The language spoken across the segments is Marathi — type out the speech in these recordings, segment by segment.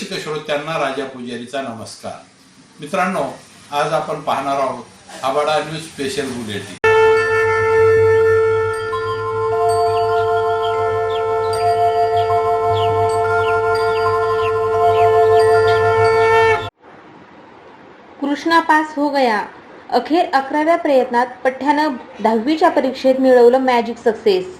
रसिक श्रोत्यांना राजा पुजारीचा नमस्कार. मित्रांनो आज आपण पाहणार आहोत आबाडा news special bulletin Krishna pass हो गया. अखेर अकराव्या प्रयत्नात पठ्ठ्यानं दहावीच्या परीक्षेत मिळवलं मॅजिक सक्सेस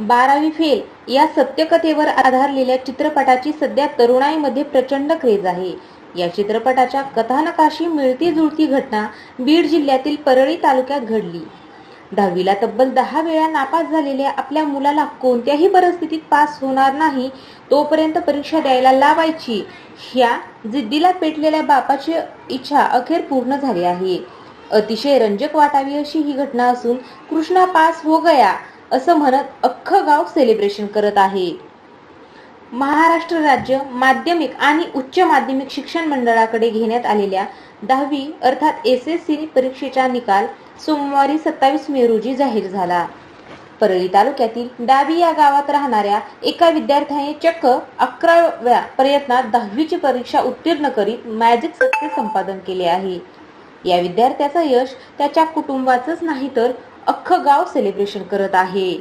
बारावी फेल या सत्यकथेवर आधारलेल्या चित्रपटाची सध्या तरुणाईमध्ये प्रचंड क्रेज आहे. या चित्रपटाच्या कथानकाशी मिळती जुळती घटना बीड जिल्ह्यातील परळी तालुक्यात घडली. दहावीला तब्बल दहा वेळा नापास झालेल्या आपल्या मुलाला कोणत्याही परिस्थितीत पास होणार नाही तोपर्यंत परीक्षा द्यायला लावायची ह्या जिद्दीला पेटलेल्या बापाची इच्छा अखेर पूर्ण झाली आहे. अतिशय रंजक वाटावी अशी ही घटना असून कृष्णा पास हो गया. असं म्हणत अख्खं गाव सेलिब्रेशन करत आहे. महाराष्ट्र राज्य माध्यमिक आणि उच्च माध्यमिक शिक्षण मंडळाकडे घेण्यात आलेल्या दहावी अर्थात एस एस सी परीक्षेचा निकाल सोमवारी सत्तावीस मे रोजी जाहीर झाला. परळी तालुक्यातील डावी या गावात राहणाऱ्या एका विद्यार्थ्याने चक्क अकराव्या प्रयत्नात दहावीची परीक्षा उत्तीर्ण करीत मॅजिक सत्य संपादन केले आहे. या विद्यार्थ्याचं यश त्याच्या कुटुंबाचंच नाही तर अख्खं गाव सेलिब्रेशन करत आहे.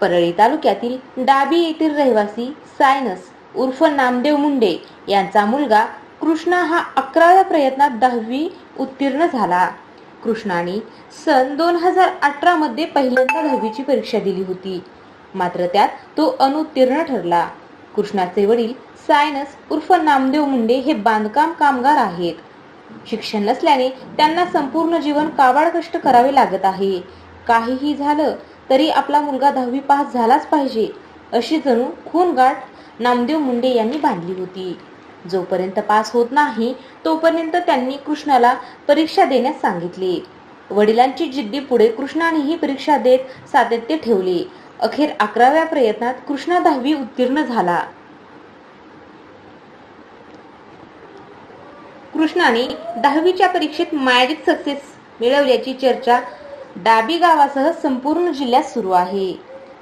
परळी तालुक्यातील डाबी येथील रहिवासी सायनस उर्फ नामदेव मुंडे यांचा मुलगा कृष्णा हा अकराव्या प्रयत्नात दहावी उत्तीर्ण झाला. कृष्णाने सन दोन हजार अठरामध्ये पहिल्यांदा दहावीची परीक्षा दिली होती. मात्र त्यात तो अनुत्तीर्ण ठरला. कृष्णाचे वडील सायनस उर्फ नामदेव मुंडे हे बांधकाम कामगार आहेत. शिक्षण नसल्याने त्यांना संपूर्ण जीवन काबाड कष्ट करावे लागत आहे. काहीही झालं तरी आपला मुलगा दहावी पास झालाच पाहिजे अशी जणू खून गाठ नामदेव मुंडे यांनी बांधली होती. जोपर्यंत पास होत नाही तोपर्यंत त्यांनी कृष्णाला परीक्षा देण्यास सांगितले. वडिलांची जिद्दी पुढे कृष्णानेही परीक्षा देत सातत्य ठेवले. अखेर अकराव्या प्रयत्नात कृष्णा दहावी उत्तीर्ण झाला. कृष्णाने दहावीच्या परीक्षेत मॅजिक सक्सेस मिळवल्याची चर्चा डाबी गावासह संपूर्ण जिल्ह्यात सुरू आहे.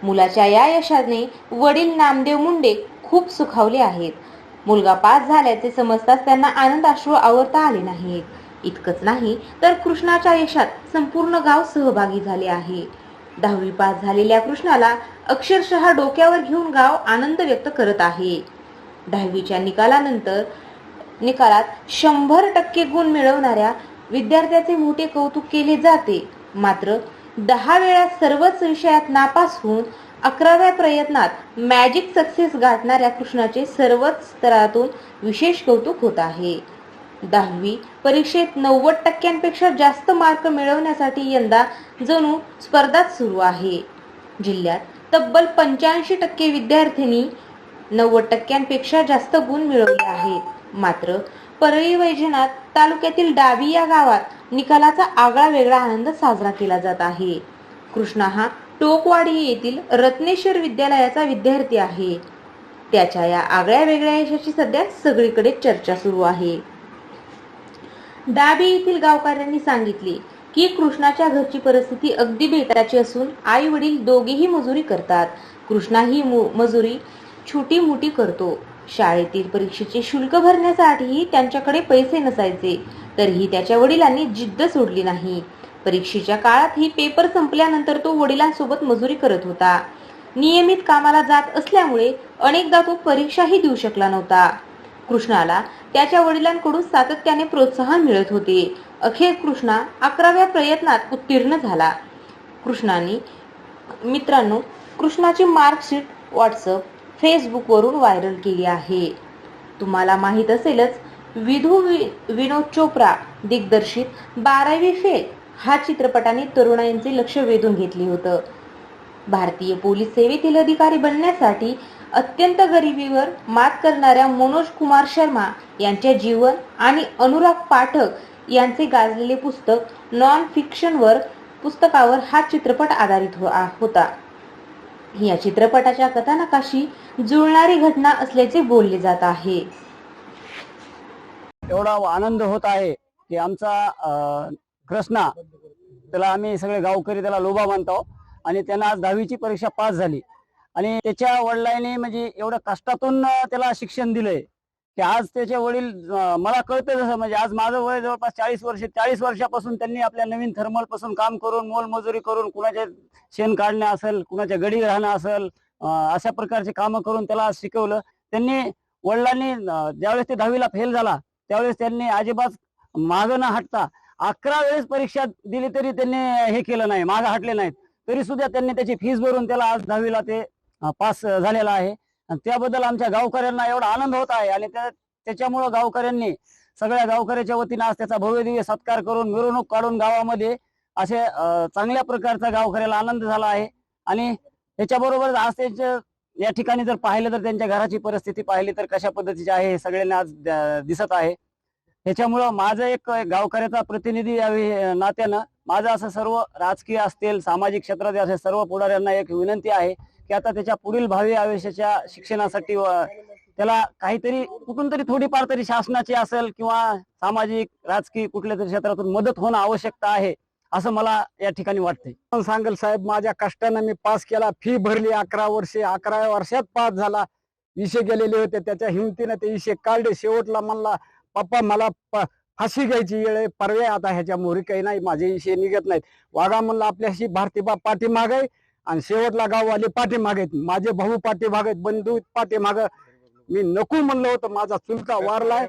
मुलाच्या या यशाने वडील नामदेव मुंडे खूप सुखावले आहेत. मुलगा पास झाल्याचे समजताच त्यांना आनंद अश्रू आवरता आले नाहीत. इतकंच नाही तर कृष्णाच्या यशात संपूर्ण गाव सहभागी झाले आहे. दहावी पास झालेल्या कृष्णाला अक्षरशः डोक्यावर घेऊन गाव आनंद व्यक्त करत आहे. दहावीच्या निकालानंतर निकालात शंभर टक्के गुण मिळवणाऱ्या विद्यार्थ्याचे मोठे कौतुक केले जाते. मात्र दहा वेळा सर्वच विषयात नापास होऊन अकराव्या प्रयत्नात मॅजिक सक्सेस गाठणाऱ्या कृष्णाचे सर्वच स्तरातून विशेष कौतुक होत आहे. दहावी परीक्षेत नव्वद टक्क्यांपेक्षा जास्त मार्क मिळवण्यासाठी यंदा जणू स्पर्धाच सुरू आहे. जिल्ह्यात तब्बल पंच्याऐंशी टक्के विद्यार्थिनी नव्वद टक्क्यांपेक्षा जास्त गुण मिळवले आहेत. मात्र परळी वैजनाथ तालुक्यातील डाबी या गावात निकालाचा आगळा वेगळा आनंद साजरा केला जात आहे. कृष्णा हा टोकवाडी येथील रत्नेश्वर विद्यालयाचा विद्यार्थी आहे. त्याच्या या आगळ्या वेगळ्या यशाची सध्या सगळीकडे चर्चा सुरू आहे. डाबी येथील गावकऱ्यांनी सांगितले की कृष्णाच्या घरची परिस्थिती अगदी बेताची असून आई वडील दोघेही मजुरी करतात. कृष्णा ही मु- मजुरी छोटी मोठी करतो. शाळेतील परीक्षेचे शुल्क भरण्यासाठीही त्यांच्याकडे पैसे नसायचे तरीही त्याच्या वडिलांनी जिद्द सोडली नाही. परीक्षेच्या काळातही पेपर संपल्यानंतर तो वडिलांसोबत मजुरी करत होता. नियमित कामाला जात असल्यामुळे अनेकदा तो परीक्षाही देऊ शकला नव्हता. कृष्णाला त्याच्या वडिलांकडून सातत्याने प्रोत्साहन मिळत होते. अखेर कृष्णा अकराव्या प्रयत्नात उत्तीर्ण झाला. कृष्णाने मित्रांनो कृष्णाची मार्कशीट व्हॉट्सअप फेसबुकवरून व्हायरल केली आहे. तुम्हाला माहीत असेलच विधू वि- विनोद चोप्रा दिग्दर्शित बारावी फेल हा चित्रपटाने तरुणाईंचे लक्ष वेधून घेतले होतं. भारतीय पोलीस सेवेतील अधिकारी बनण्यासाठी अत्यंत गरिबीवर मात करणाऱ्या मनोज कुमार शर्मा यांच्या जीवन आणि अनुराग पाठक यांचे गाजलेले पुस्तक नॉन फिक्शनवर पुस्तकावर हा चित्रपट आधारित हो-, होता. या चित्रपटाच्या कथानकाशी जुळणारी घटना असल्याचे बोलले जात आहे. एवढा आनंद होत आहे की आमचा अं, कृष्णा त्याला आम्ही सगळे गावकरी त्याला लोबा मानतो आणि त्यांना आज दहावीची परीक्षा पास झाली. आणि त्याच्या वडिलांनी म्हणजे एवढं कष्टातून त्याला शिक्षण दिलंय. की आज त्याचे वडील मला कळतं जसं म्हणजे आज माझं वय जवळपास चाळीस वर्ष चाळीस वर्षापासून त्यांनी आपल्या नवीन थर्मलपासून काम करून मोलमजुरी करून कुणाचे शेण काढणे असेल कुणाच्या गडी राहणं असेल अशा प्रकारचे कामं करून त्याला आज शिकवलं. त्यांनी वडिलांनी ज्यावेळेस ते दहावीला फेल झाला त्यावेळेस त्यांनी अजिबात मागं न हटता अकरा वेळेस परीक्षा दिली तरी त्यांनी हे केलं नाही मागं हटले नाहीत. तरी सुद्धा त्यांनी त्याची फीस भरून त्याला आज दहावीला ते पास झालेला आहे. आणि त्याबद्दल आमच्या गावकऱ्यांना एवढा आनंद होत आहे. आणि त्याच्यामुळं गावकऱ्यांनी सगळ्या गावकऱ्याच्या वतीनं आज त्याचा भव्य दिव्य सत्कार करून मिरवणूक काढून गावामध्ये असे चांगल्या प्रकारचा गावकऱ्याला आनंद झाला आहे. आणि त्याच्याबरोबर आज त्यांच्या या ठिकाणी जर पाहिलं तर त्यांच्या घराची परिस्थिती पाहिली तर कशा पद्धतीची आहे हे सगळ्यांना आज दिसत आहे. त्याच्यामुळं माझं एक गावकऱ्याचा प्रतिनिधी या नात्यानं माझं असं सर्व राजकीय असतील सामाजिक क्षेत्रात असे सर्व पुढाऱ्यांना एक विनंती आहे की आता त्याच्या पुढील भावी आयुष्याच्या शिक्षणासाठी त्याला काहीतरी कुठून तरी थोडीफार तरी शासनाची असेल किंवा सामाजिक राजकीय कुठल्या तरी क्षेत्रातून मदत होणं आवश्यकता आहे असं मला या ठिकाणी वाटतंय. पण सांगेल साहेब माझ्या कष्टानं मी पास केला फी भरली अकरा वर्षे अकरा वर्षात पास झाला. विषय गेलेले होते त्याच्या हिमतीनं ते विषय काढले. शेवटला म्हणला पप्पा मला फाशी घ्यायची वेळ आहे पर्याय आता ह्याच्या मोहरी काही नाही माझे विषय निघत नाहीत. वाघा म्हणला आपल्याशी भारतीबा पाठीमाग आहे आणि शेवटला गाववाले पाठीमागे आहेत. माझे भाऊ पाठीमाग आहेत बंधू पाठीमाग. मी नको म्हणलं होतं माझा चुलता वारलाय.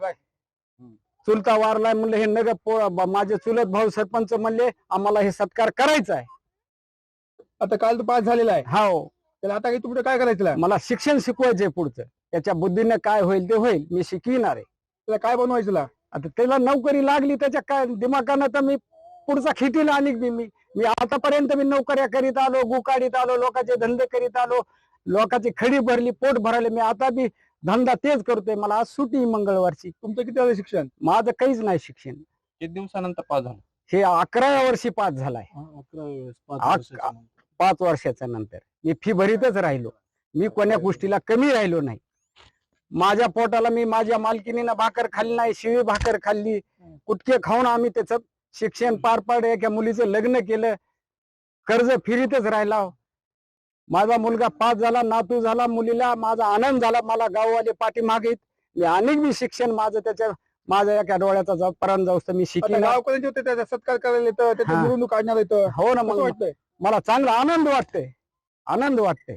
चुलता वारलाय म्हणलं हे नगर माझे चुलत भाऊ सरपंच म्हणले आम्हाला हे सत्कार करायचा आहे. आता काल तो पास झालेला आहे. हो. त्याला आता काही पुढे काय करायचं मला शिक्षण शिकवायचंय पुढचं. त्याच्या बुद्धीने काय होईल ते होईल मी शिकविणार आहे. त्याला काय बनवायचं आता त्याला नोकरी लागली त्याच्या काय दिमागानं तर मी पुढचा खिटीला आणि मी मी मी आतापर्यंत मी नोकऱ्या करीत आलो गुकाडीत आलो लोकांचे धंदे करीत आलो लोकांची खडी भरली पोट भरले मी आता बी धंदा तेच करतोय मला आज सुटी मंगळवारची. तुमचं किती झालं शिक्षण? माझं काहीच नाही शिक्षण. किती दिवसानंतर पास झाला? हे अकराव्या वर्षी पास झालाय. अकरा वेळेस पाच आ- वर्षाच्या नंतर. पाच वर्षाच्या नंतर. मी फी भरीतच राहिलो. मी कोण्या गोष्टीला कमी राहिलो नाही. माझ्या पोटाला मी माझ्या मालकिनीनं भाकर खाल्ली नाही शिवी भाकर खाल्ली. कुटके खाऊन आम्ही त्याचं शिक्षण पार पाडले एका मुलीचं लग्न केलं कर्ज फिरीतच राहिला. माझा मुलगा पास झाला नातू झाला मुलीला माझा आनंद झाला मला गाववाले पाठीमागे मी अनेक बी शिक्षण माझं त्याच्या माझ्या एका डोळ्याचा जाऊ जाऊस तर मी शिकले गावकऱ्यांचे होते? त्याचा सत्कार करायला येतं त्याची हा. मिरवणूक काढण्यात येतं. हो ना कसं मग. वाटतंय? मला चांगला आनंद वाटतोय. आनंद वाटतोय.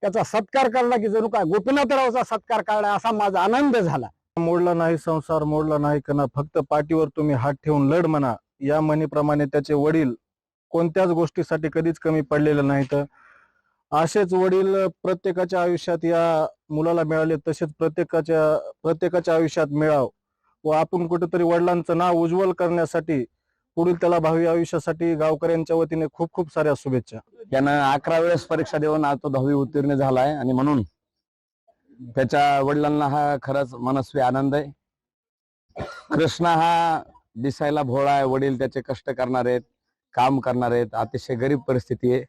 त्याचा सत्कार करला की जणू काय गोपीनाथरावचा सत्कार काढला असा माझा आनंद झाला. मोडला नाही संसार मोडला नाही कणा फक्त पाठीवर तुम्ही हात ठेवून लढ म्हणा. या म्हणीप्रमाणे त्याचे वडील कोणत्याच गोष्टीसाठी कधीच कमी पडलेले नाहीत. असेच वडील प्रत्येकाच्या आयुष्यात या मुलाला मिळाले तसेच प्रत्येकाच्या प्रत्येकाच्या आयुष्यात मिळाव. व आपण कुठेतरी वडिलांचं नाव उज्ज्वल करण्यासाठी पुढील त्याला भावी आयुष्यासाठी गावकऱ्यांच्या वतीने खूप खूप साऱ्या शुभेच्छा. त्यानं अकरा वेळेस परीक्षा देऊन आता दहावी उत्तीर्ण झालाय. आणि म्हणून त्याच्या वडिलांना हा खरंच मनस्वी आनंद आहे. कृष्णा हा दिसायला भोळा आहे वडील त्याचे कष्ट करणार आहेत काम करणार आहेत अतिशय गरीब परिस्थिती आहे.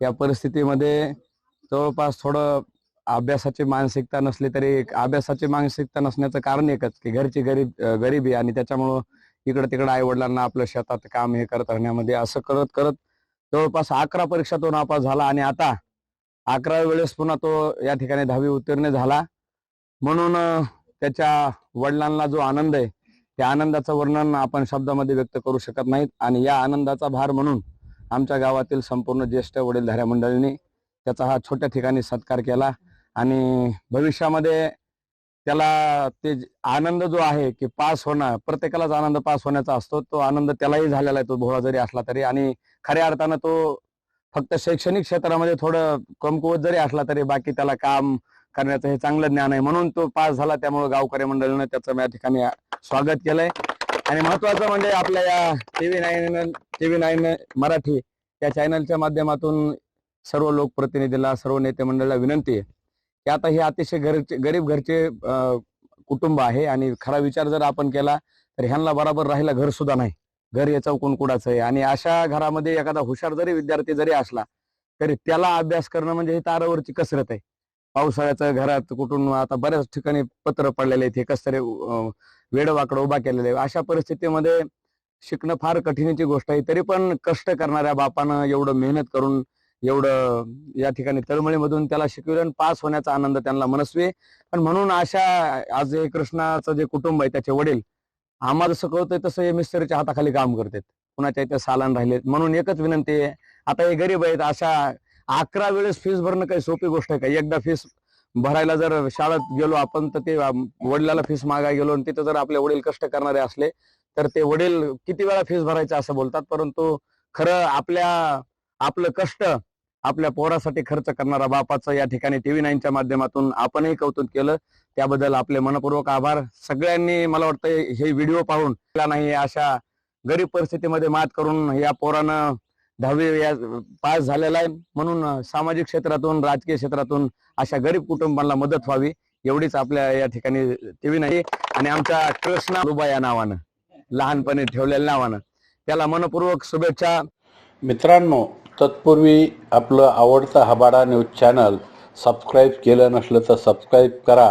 या परिस्थितीमध्ये जवळपास थोडं अभ्यासाची मानसिकता नसली तरी अभ्यासाची मानसिकता नसण्याचं कारण एकच की घरची गरीब गरीबी गरिबी आणि त्याच्यामुळं इकडं तिकडं आई वडिलांना आपलं शेतात काम हे करत राहण्यामध्ये असं करत करत जवळपास अकरा परीक्षा तो नापास झाला आणि आता अकरा वेळेस पुन्हा तो या ठिकाणी दहावी उत्तीर्ण झाला. म्हणून त्याच्या वडिलांना जो आनंद आहे त्या आनंदाचं वर्णन आपण शब्दामध्ये व्यक्त करू शकत नाहीत. आणि या आनंदाचा भार म्हणून आमच्या गावातील संपूर्ण ज्येष्ठ वडीलधाऱ्या मंडळींनी त्याचा हा छोट्या ठिकाणी सत्कार केला. आणि भविष्यामध्ये त्याला ते आनंद जो आहे की पास होणं प्रत्येकालाच आनंद पास होण्याचा असतो. तो आनंद त्यालाही झालेला आहे. तो भोळा जरी असला तरी. आणि खऱ्या अर्थानं तो फक्त शैक्षणिक क्षेत्रामध्ये थोडं कमकुवत जरी असला तरी बाकी त्याला काम करण्याचं हे चांगलं ज्ञान आहे. म्हणून तो पास झाला त्यामुळे गावकरी मंडळीनं त्याचं या ठिकाणी स्वागत केलंय. आणि महत्वाचं म्हणजे आपल्या या TV nine TV nine Marathi या चॅनलच्या माध्यमातून सर्व लोकप्रतिनिधीला सर्व नेते मंडळाला विनंती आहे की आता हे अतिशय घरचे गरीब घरचे कुटुंब आहे. आणि खरा विचार जर आपण केला तर ह्यांना बराबर राहिला घर सुद्धा नाही. घर हे चौकून कुडाचं आहे. आणि अशा घरामध्ये एखादा हुशार जरी विद्यार्थी जरी असला तरी त्याला अभ्यास करणं म्हणजे ही तारावरची कसरत आहे. पावसाळ्याचं घरात कुठून आता बऱ्याच ठिकाणी पत्र पडलेले आहेत. हे कस तरी वेडवाकडं उभा केलेले आहे. अशा परिस्थितीमध्ये शिकणं फार कठीणीची गोष्ट आहे. तरी पण कष्ट करणाऱ्या बापानं एवढं मेहनत करून एवढं या ठिकाणी तळमळीमधून त्याला शिकविलं आणि पास होण्याचा आनंद त्यांना मनस्वी पण म्हणून अशा आज हे कृष्णाचं जे कुटुंब आहे त्याचे वडील आम्हाला जसं कळतंय तसं हे मिस्त्रीच्या हाताखाली काम करतात. कुणाच्या इथे सालान राहिलेत म्हणून एकच विनंती आहे आता हे गरीब आहेत अशा अकरा वेळेस फीस भरणं काही सोपी गोष्ट आहे का? एकदा फीस भरायला जर शाळेत गेलो आपण तर ते वडिलाला फीस मागायला गेलो आणि तिथं जर आपले वडील कष्ट करणारे असले तर ते वडील किती वेळा फीस भरायचं असं बोलतात परंतु खरं आपल्या आपलं कष्ट आपल्या पोरासाठी खर्च करणारा बापाचं या ठिकाणी टीव्ही नाईनच्या माध्यमातून आपणही कौतुक केलं. त्याबद्दल आपले मनपूर्वक आभार. सगळ्यांनी मला वाटतं हे व्हिडिओ पाहून नाही अशा गरीब परिस्थितीमध्ये मात करून या पोरानं दहावी या पास झालेला आहे. म्हणून सामाजिक क्षेत्रातून राजकीय क्षेत्रातून अशा गरीब कुटुंबांना मदत व्हावी एवढीच आपल्या या ठिकाणी टीव्ही नाही. आणि आमच्या कृष्णा रुबा या नावानं लहानपणी ठेवलेल्या नावानं त्याला मनपूर्वक शुभेच्छा. मित्रांनो तत्पूर्वी आपलं आवडतं हबाडा न्यूज चॅनल सबस्क्राईब केलं नसलं तर सबस्क्राईब करा.